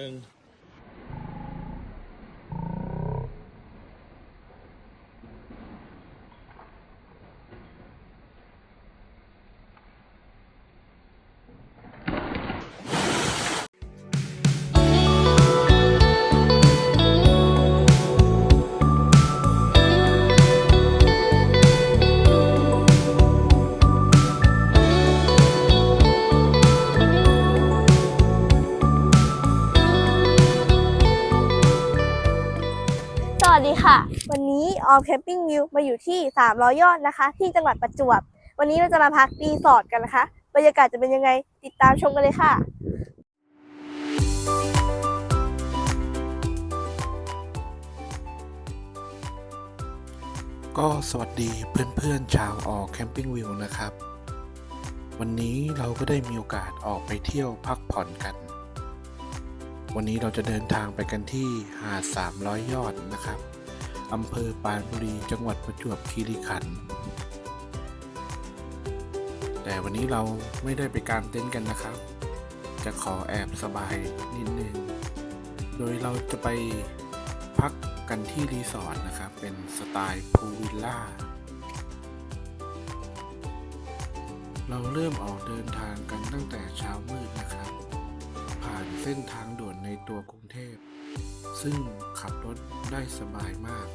นึ่ นี้ออมแคมปิ้งวิวมาอยู่ที่300ยอดนะคะ ที่จังหวัดประจวบ วันนี้เราจะมาพักรีสอร์ทกันนะคะ บรรยากาศจะเป็นยังไงติดตามชมกันเลยค่ะก็สวัสดีเพื่อนๆชาวออกแคมปิ้งวิวนะครับ วันนี้เราก็ได้มีโอกาสออกไปเที่ยวพักผ่อนกัน วันนี้เราจะเดินทางไปกันที่หาด300 ยอดนะครับ อำเภอปานบุรี จังหวัดประจวบคีรีขันธ์แต่วันนี้เราไม่ได้ไปกางเต็นท์กันนะครับ จะขอแอบสบายนิดนึง โดยเราจะไปพักกันที่รีสอร์ทนะครับ เป็นสไตล์พูลวิลล่า เราเริ่มออกเดินทางกันตั้งแต่เช้ามืดนะครับ ผ่านเส้นทางด่วนในตัวกรุงเทพ ซึ่งขับรถได้สบายมาก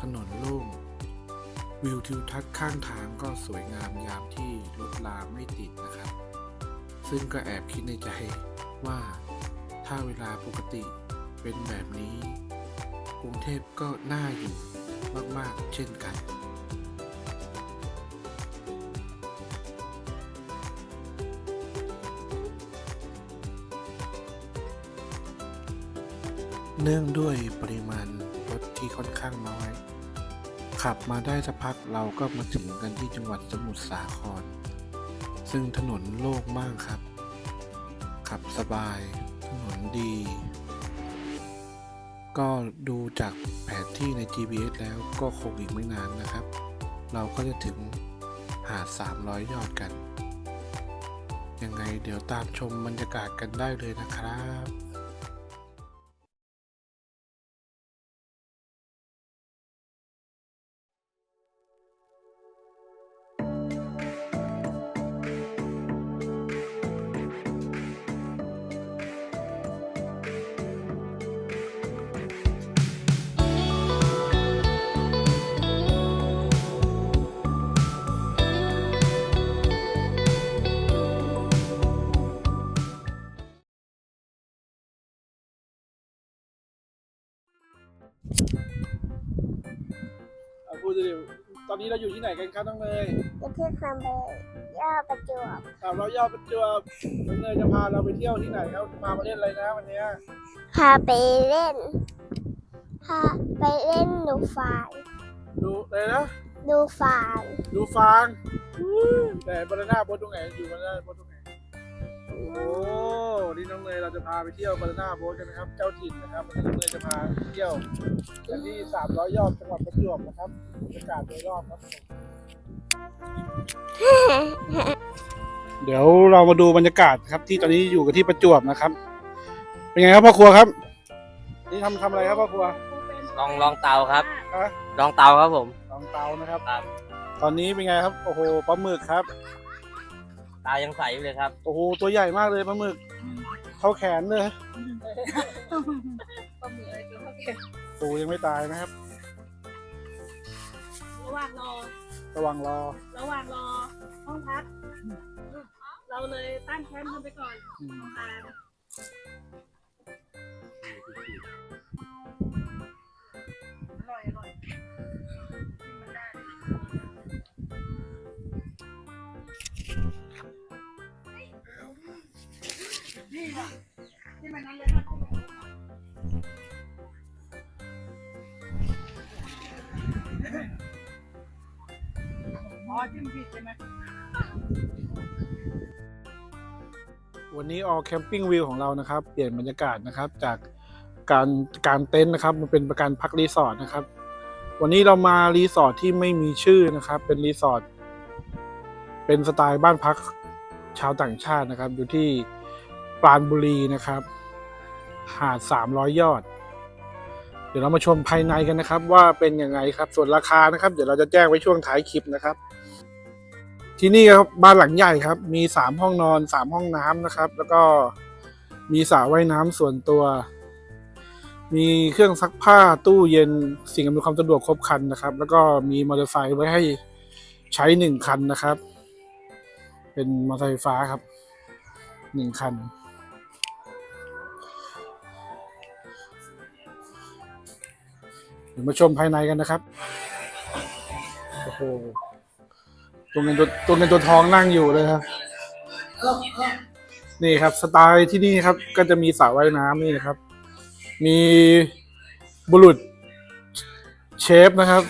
ถนนโล่ง วิวทิวทัศน์ข้างทางก็สวยงามยามที่รถลาไม่ติดนะครับ ซึ่งก็แอบคิดในใจว่าถ้าเวลาปกติเป็นแบบนี้ กรุงเทพก็น่าอยู่มาก ๆ เช่นกัน เนื่องด้วยปริมาณรถที่ค่อนข้างน้อย ขับมาได้สักพักเราก็มาถึงกันที่จังหวัดสมุทรสาคร ซึ่งถนนโล่งมากครับ ขับสบาย ถนนดี ก็ดูจากแผนที่ใน GPS แล้วก็คงอีกไม่นานนะครับ เราก็จะถึงหาด 300 ยอดกัน ยังไงเดี๋ยวตามชมบรรยากาศกันได้เลยนะครับ พูดดิตอนนี้เราอยู่ที่ไหนกันครับน้องเนยประเทศคัมเบย่าประจวบสามร้อยยอดประจวบน้องเนยจะพาเราไปเที่ยวที่ไหนครับพามาเล่นอะไรนะวันเนี้ยพาไปเล่น พาไปเล่นดูฟานดูอะไรนะ ดูฟานดูฟางแต่บานาน่าโบ๊ทตรงไหนอยู่บานาน่าโบ๊ทตรงไหน โอ้นี่น้องเนยเราจะพาไปเที่ยวบานาน่าโบ๊ทกันนะครับ เจ้าถิ่นนะครับวันนี้น้องเนยจะพาไปเที่ยวกันที่สามร้อยยอดจังหวัดประจวบนะครับบรรยากาศโดยรอบครับผมเดี๋ยวเรามาดูบรรยากาศครับ ที่ตอนนี้อยู่กันที่ประจวบนะครับ เป็นไงครับพ่อครัวครับ นี่ทำทำอะไรครับพ่อครัวลองลองเตาครับ ฮะลองเตาครับผม ลองเตานะครับ ครับ ตอนนี้เป็นไงครับ โอ้โหปลาหมึกครับ ตายังใสอยู่เลยครับ โอ้โห ตัวใหญ่มากเลยปลาหมึก เท่าแขนเลยปูยังไม่ตายนะครับ ระหว่างรอ ระวังรอ ระหว่างรอห้องพัก เราเลยตั้งแคมป์กันไปก่อนอืมอ่าอร่อยอร่อย ที่มันนั่นเลยอ๋อจิ้มผิดใช่ไหมวันนี้ออแคมปิ้งวิวของเรานะครับ เปลี่ยนบรรยากาศนะครับ จากการการเต็นท์นะครับมาเป็นประการพักรีสอร์ทนะครับ วันนี้เรามารีสอร์ทที่ไม่มีชื่อนะครับ เป็นรีสอร์ทเป็นสไตล์บ้านพักชาวต่างชาตินะครับ อยู่ที่ ปราณบุรีนะครับ หาดสามร้อยยอด เดี๋ยวเรามาชมภายในกันนะครับ ว่าเป็นยังไงครับ ส่วนราคานะครับ เดี๋ยวเราจะแจ้งไว้ช่วงท้ายคลิปนะครับ ที่นี่ครับบ้านหลังใหญ่ครับ มีสามห้องนอนสามห้องน้ำนะครับ แล้วก็มีสระว่ายน้ำส่วนตัว มีเครื่องซักผ้าตู้เย็นสิ่งอำนวยความสะดวกครบครันนะครับ แล้วก็มีมอเตอร์ไซค์ไว้ให้ใช้หนึ่งคันนะครับ เป็นมอเตอร์ไซค์ไฟฟ้าครับหนึ่งคัน ดี๋ยวมาชมภายในกันนะครับ โอ้โห ตัวเงินตัวตัวเงินตัวทองนั่งอยู่เลยครับ นี่ครับ สไตล์ที่นี่ครับ ก็จะมีสระว่ายน้ำนี่นะครับ มีบุรุษ เชฟนะครับ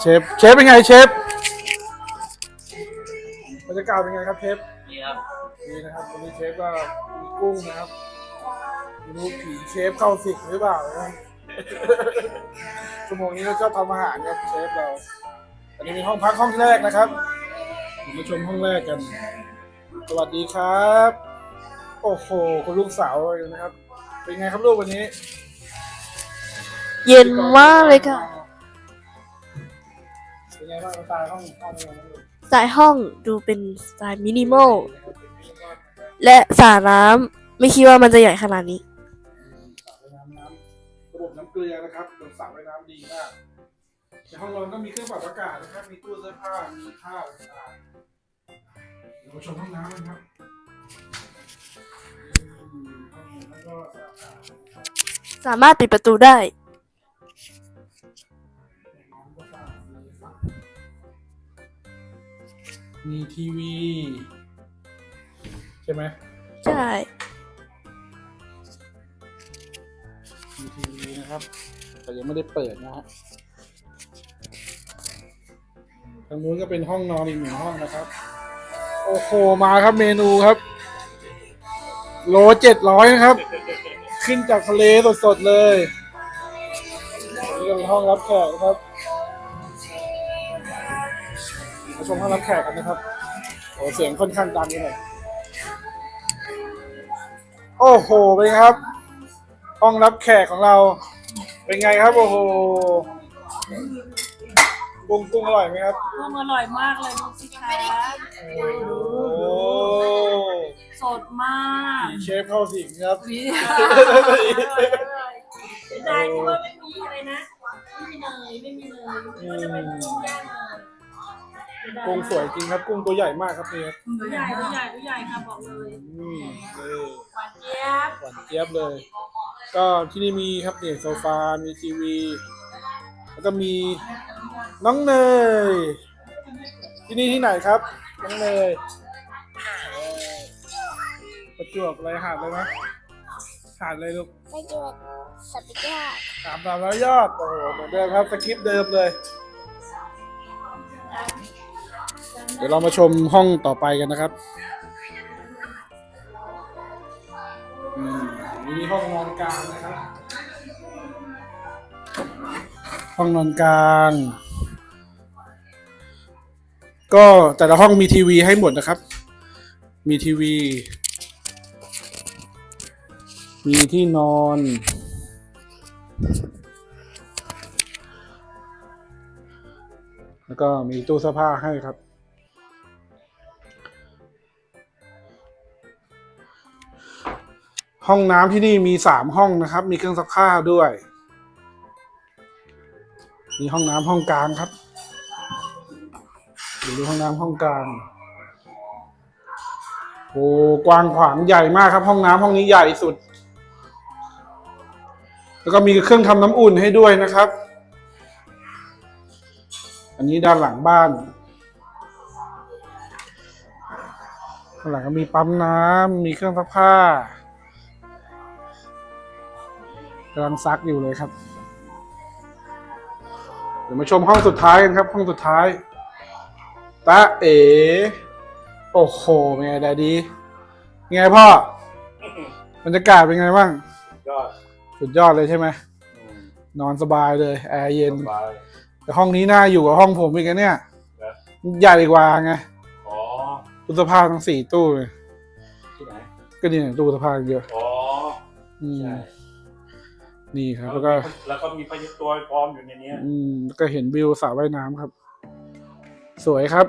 เชฟ เชฟเป็นไงเชฟบรรยากาศเป็นไงครับเชฟนี่ครับนี่นะครับวันนี้เชฟก็มีกุ้งนะครับไม่รู้ผีเชฟเข้าสิกหรือเปล่านะ ชั่วโมงนี้เราชอบทำอาหารครับเชฟเรา อันนี้เป็นห้องพักห้องแรกนะครับเดี๋ยวมาชมห้องแรกกัน สวัสดีครับ โอ้โหคุณลูกสาวเลยนะครับ เป็นไงครับลูกวันนี้ เย็นมากเลยค่ะ เป็นไงบ้างสไตล์ห้องห้องเป็นไงบ้างลูกสายห้องดูเป็นสไตล์มินิมอล และสระน้ำไม่คิดว่ามันจะใหญ่ขนาดนี้ เกลือนะครับระบบสระว่ายน้ำดีมากในห้องนอนก็มีเครื่องปรับอากาศนะครับ มีตู้เสื้อผ้า มีผ้าต่างๆเดี๋ยวมาชมห้องน้ำกันครับอืมห้องน้ำก็สะอาดนะครับสามารถปิดประตูได้ น้ำก็สะอาดเลยครับมีทีวี ใช่ไหม ใช่ ทีวีนะครับ แต่ยังไม่ได้เปิดนะฮะทางนู้นก็เป็นห้องนอนอีกหนึ่งห้องนะครับ โอ้โหมาครับเมนูครับ โลเจ็ดร้อยนะครับ ขึ้นจากทะเลสดๆเลยนี่ก็เป็นห้องรับแขกนะครับมาชมห้องรับแขกกันนะครับโอ้เสียงค่อนข้างดังเลยโอ้โหเป็นครับ ห้องรับแขกของเรา เป็นไงครับ โอ้โหกุ้งกุ้งอร่อยไหมครับกุ้งอร่อยมากเลยดูสิคะโอ้สดมากผีเชฟเข้าสิงครับวิเสียดายที่ว่าไม่มีอะไรนะ ไม่มีเนยไม่มีเนยก็จะเป็นกุ้งย่างเนยเสีดา กุ้งสวยจริงครับ กุ้งตัวใหญ่มากครับเนี่ยตัวใหญ่ตัวใหญ่ตัวใหญ่ค่ะบอกเลยอืมนี่หวานเจี๊ยบหวานเจี๊ยบเลย ก็ที่นี่มีครับเนี่ยโซฟา มีทีวี แล้วก็มีน้องเนย ที่นี่ที่ไหนครับ น้องเนยประจวบอะไรหาดเลยไหมหาดเลยลูกประโยชน์สัตยาสามสามร้อยยอด โอ้โห เหมือนเดิมครับสคริปต์เดิมเลย เดี๋ยวเรามาชมห้องต่อไปกันนะครับอืมนี่ห้องนอนกลางนะครับ ห้องนอนกลาง ก็แต่ละห้องมีทีวีให้หมดนะครับ มีทีวี มีที่นอนแล้วก็มีตู้เสื้อผ้าให้ครับ ห้องน้ำที่นี่มีสามห้องนะครับ มีเครื่องซักผ้าด้วยมีห้องน้ำห้องกลางครับดูห้องน้ำห้องกลางโอ้กว้างขวางใหญ่มากครับ ห้องน้ำห้องนี้ใหญ่สุด แล้วก็มีเครื่องทำน้ำอุ่นให้ด้วยนะครับ อันนี้ด้านหลังบ้านด้านหลังก็มีปั๊มน้ำมีเครื่องซักผ้า กำลังซักอยู่เลยครับ เดี๋ยวมาชมห้องสุดท้ายกันครับ ห้องสุดท้ายตาเอ๋โอ้โหเป็นไงดาดีเป็นไงพ่อบรรยากาศเป็นไงบ้างยอดสุดยอดเลยใช่ไหมอืมนอนสบายเลย แอร์เย็นสบายแต่ห้องนี้น่าอยู่กับห้องผมอีกนะเนี่ยนะใหญ่กว่าไงอ๋อตู้เสื้อผ้าทั้งสี่ตู้เลยที่ไหนก็นี่ตู้เสื้อผ้าเยอะอ๋ออืมใช่ นี่ครับ แล้วก็แล้วก็มีพยุตัวพร้อมอยู่ในเนี้ยอืมแล้วก็เห็นวิวสระว่ายน้ำครับ สวยครับ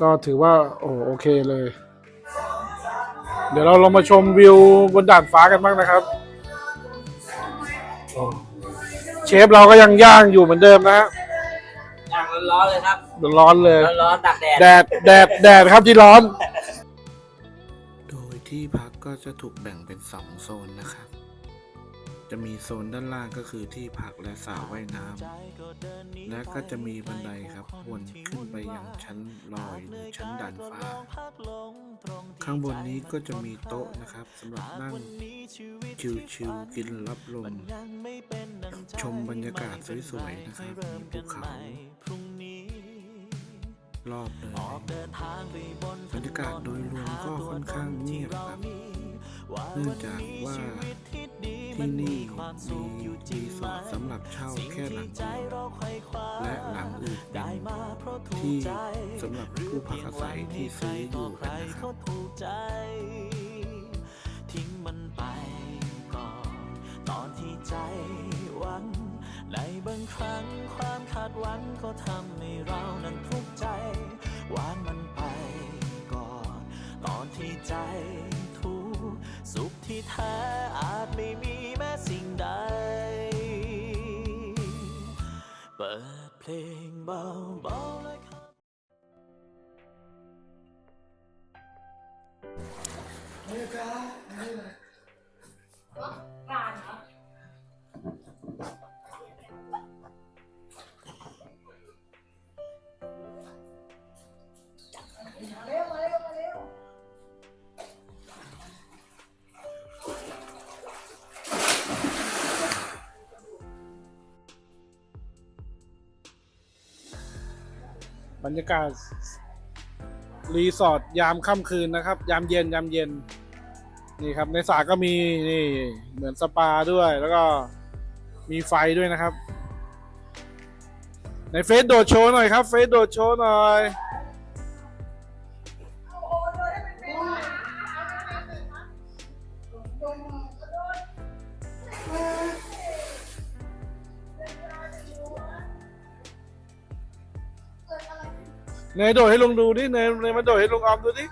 ก็ถือว่า โอ้โอเคเลย เดี๋ยวเราลองมาชมวิวบนดาดฟ้ากันบ้างนะครับ เชฟเราก็ยังย่างอยู่เหมือนเดิมนะฮะย่างร้อนๆเลยครับ ร้อนเลย ร้อนๆตักแดด แดดแดดแดดครับที่ร้อน โดยที่พั ก็จะถูกแบ่งเป็นสองโซนนะครับ จะมีโซนด้านล่างก็คือที่พักและสระว่ายน้ำและก็จะมีบันไดครับวนขึ้นไปยังชั้นลอยหรือชั้นดานฟ้า ข้างบนนี้ก็จะมีโต๊ะนะครับสำหรับนั่งชิวๆกินรับลมชมบรรยากาศสวยๆนะครับมีภูเขา รอบเลยบรรยากาศโดยรวมก็ค่อนข้างเงียบครับ เนื่องจากว่าที่นี่มีรีสอร์ทสำหรับเช่าแค่หลังเดียวและหลังอื่นเป็นที่สำหรับผู้พักอาศัยที่ซื้ออยู่กันนะครับทิ้งมันไปก่อนตอนที่ใจหวังในบางครั้งความคาดหวังก็ทำให้เรานั้นทุกข์ใจ วางมันไปก่อน ตอนที่ใจทุกข์สุขที่แท้อาจไม่มีแม้สิ่งใด เปิดเพลงเบาๆและเข้าการ รรยากาศรีสอร์ทยามค่ำคืนนะครับ ยามเย็นยามเย็น นี่ครับ ในสระก็มีนี่เหมือนสปาด้วย แล้วก็มีไฟด้วยนะครับ ในเฟซโดดโชว์หน่อยครับ เฟซโดดโชว์หน่อย เนยโดดให้ลุงดูดิเนยเนยมาโดดให้ลุงออมดูดิ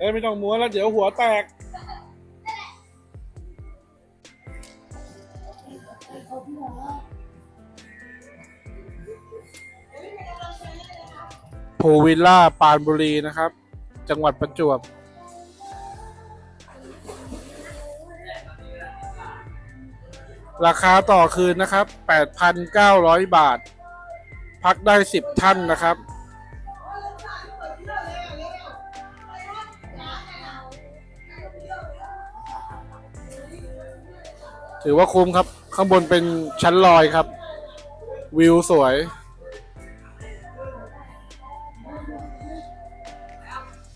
เอ้ยไม่ต้องม้วนแล้วเดี๋ยวหัวแตก ภูวิลล่าปานบุรีนะครับ จังหวัดประจวบ ราคาต่อคืนนะครับ 8,900 บาท พักได้ 10 ท่านนะครับ ถือว่าคุ้มครับ ข้างบนเป็นชั้นลอยครับ วิวสวย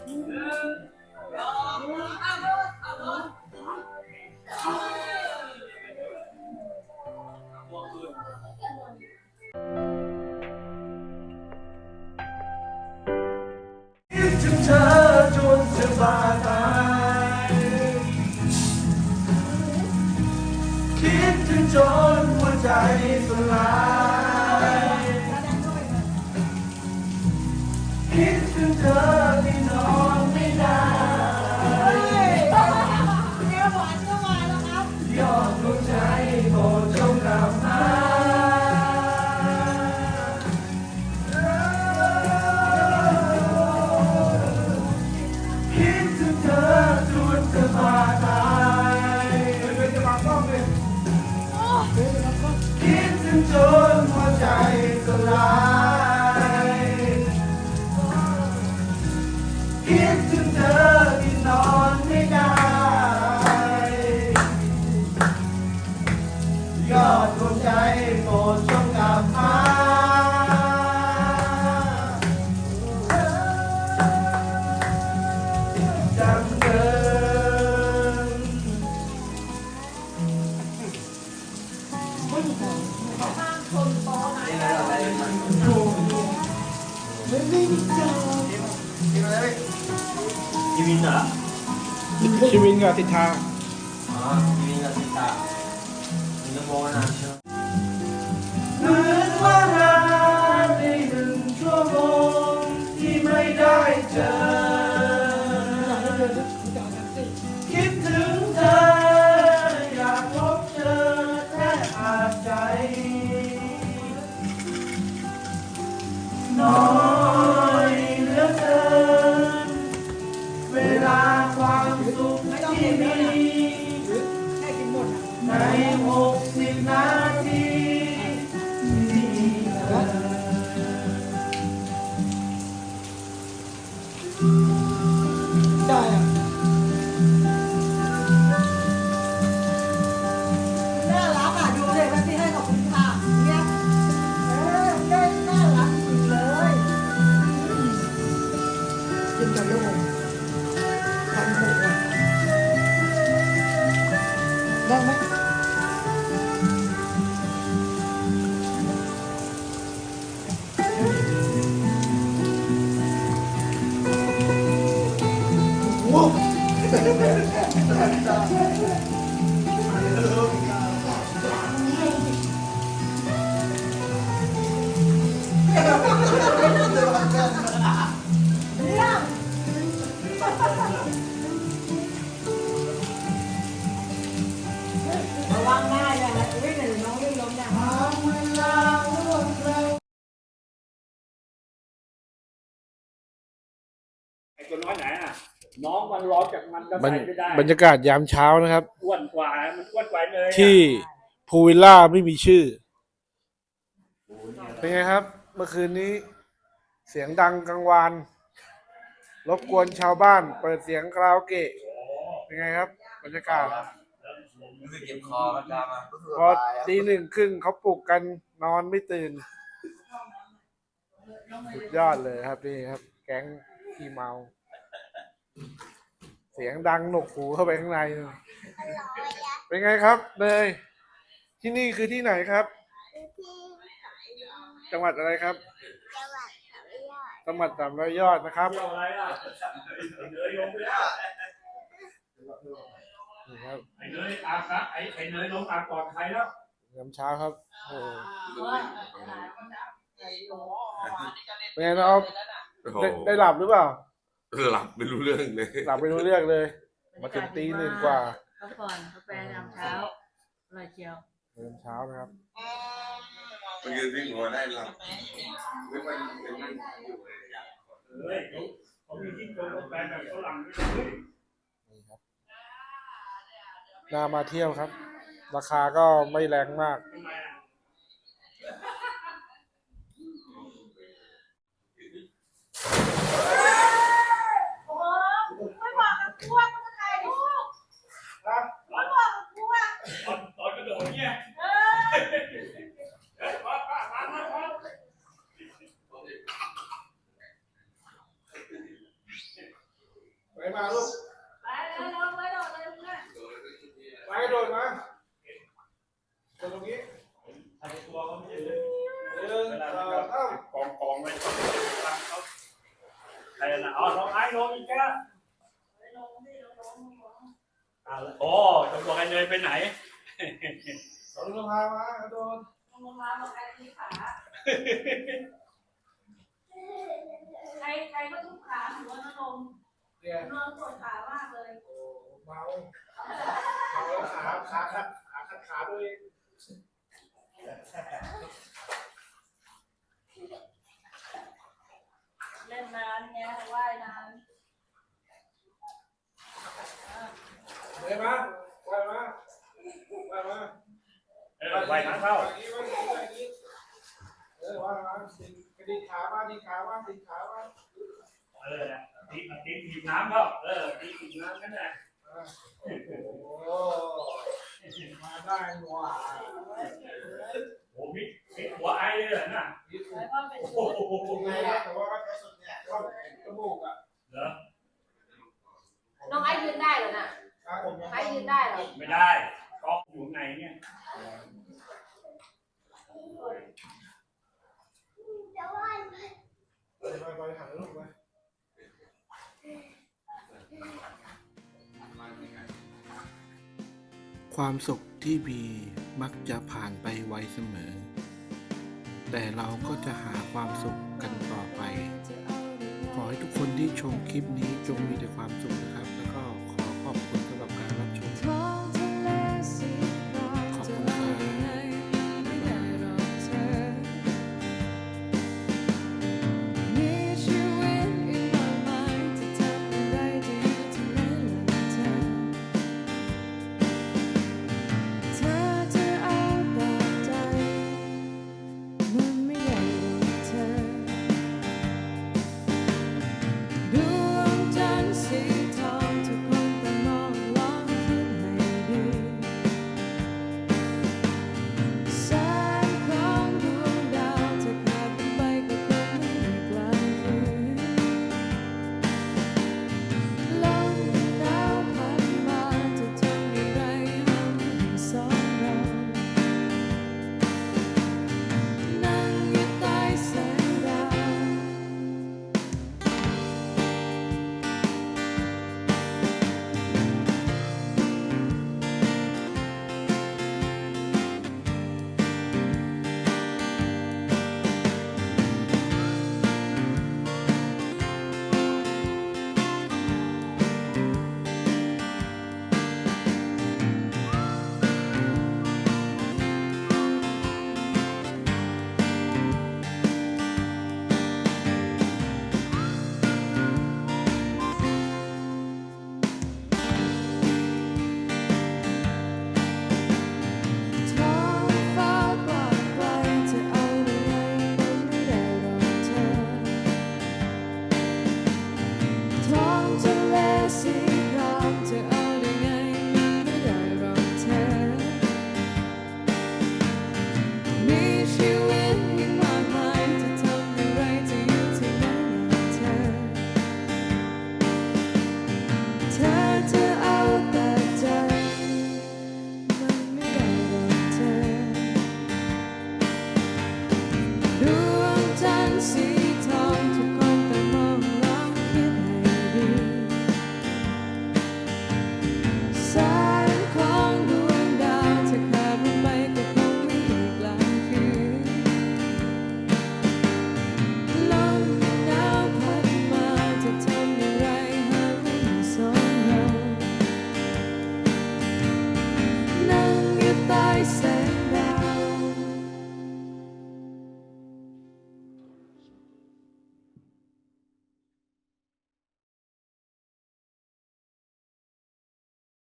คิด ชีวินเหรอชีวินกับสิทธาอ๋อชีวินกับสิตามีน้ำโมนะ มันร้อนจากมันก็บรรใส่ไม่ได้บรรยากาศยามเช้านะครับ อ้วนกว่า มันอ้วนกว่าเลยอะที่พูวิลล่าไม่มีชื่อ เป็นไงครับ เมื่อคืนนี้ เสียงดังกลางวาน รบกวนชาวบ้าน เปิดเสียงคาราโอเกะ เป็นไงครับ บรรยากาศ รู้สึกเจ็บคอก็ตามมาพอตีหนึ่งครึ่งเขาปลุกกันนอนไม่ตื่น สุดยอดเลยครับนี่ครับ แก๊งขี้เมา เสียงดังหนวกหูเข้าไปข้างในเลยเป็นไงครับเนยที่นี่คือที่ไหนครับ จังหวัดอะไรครับ จังหวัดสามร้อยยอดนะครับเที่ยวอะไรล่ะไอ้เนยลงไปแล้วนี่ครับไอ้เนยตามครับไอ้ไอ้เนยลงตามก่อนใครแล้วยามเช้าครับโอ้โหเป็นไงน้องอ๊อฟโอ้โหได้ได้หลับหรือเปล่า หลับไม่รู้เรื่องเลยหลับไม่รู้เรื่องเลย มาถึงตีหนึ่งกว่าพักผ่อนกาแฟยามเช้าอร่อยเชียวเดินเช้านะครับเมื่อกี้ที่หัวได้หลับไม่ว่าเป็นนั่งอยู่เลยเฮ้ยเขามีที่โกงกาแฟแบบฝรั่งด้วยนี่ครับน่ามาเที่ยวครับ ราคาก็ไม่แรงมาก ทำไมอะ โอ้ไม่บอกกับพวกมันถ่ายรูปไม่บอกกับพวก ตอนตอนกระโดดเนี่ย เออ เฮ้ยมามามามามา ไป มาลูก ไปแล้วลงไปโดดเลยเพื่อนไปโดดมาโดดตรงนี้ไอ้ตัวเขาไม่ใช่เลยหนึ่งเวลาสที่องเขาสามกองกองไว้เขาใครนะอ๋อน้องไอ้น้องอีกแกลงดิลงลงลงอ่าโอ้จะบอกไอ้เนยไปไหนสองลงพามาโดนลงมามาใครที่ขาใครใครก็ทุกขาหัวน้องลง เนี่ยนอนปวดขามากเลยโอ้เมาเมาแล้วขาขาขัดขาขัดขาตัวเองเล่นนานไงว่ายนานเดี๋ยวมาไปมาไปมาเออไปทางเข้าไปนี้ไปนี้เออว่ามาดิดิขามาดิขามาดิขามาเออ เนี่ยตีตีถีบน้ำเข้าเออตีถีบน้ำกันแหละโอ้มาได้หว่าโอ้มิดมิดหัวไอ้เลยเหรอน่ะแล้วก็เป็นโอ้โหไงนะแต่ว่าเข้าจมูกอะเหรอน้องไอ้ยืนได้เหรอน่ะผมไอ้ยืนได้เหรอไม่ได้กองอยู่ไหนเนี่ยไปไปหา ความสุขที่มีมักจะผ่านไปไวเสมอ แต่เราก็จะหาความสุขกันต่อไป ขอให้ทุกคนที่ชมคลิปนี้จงมีแต่ความสุขนะครับ แล้วก็ขอขอบคุณ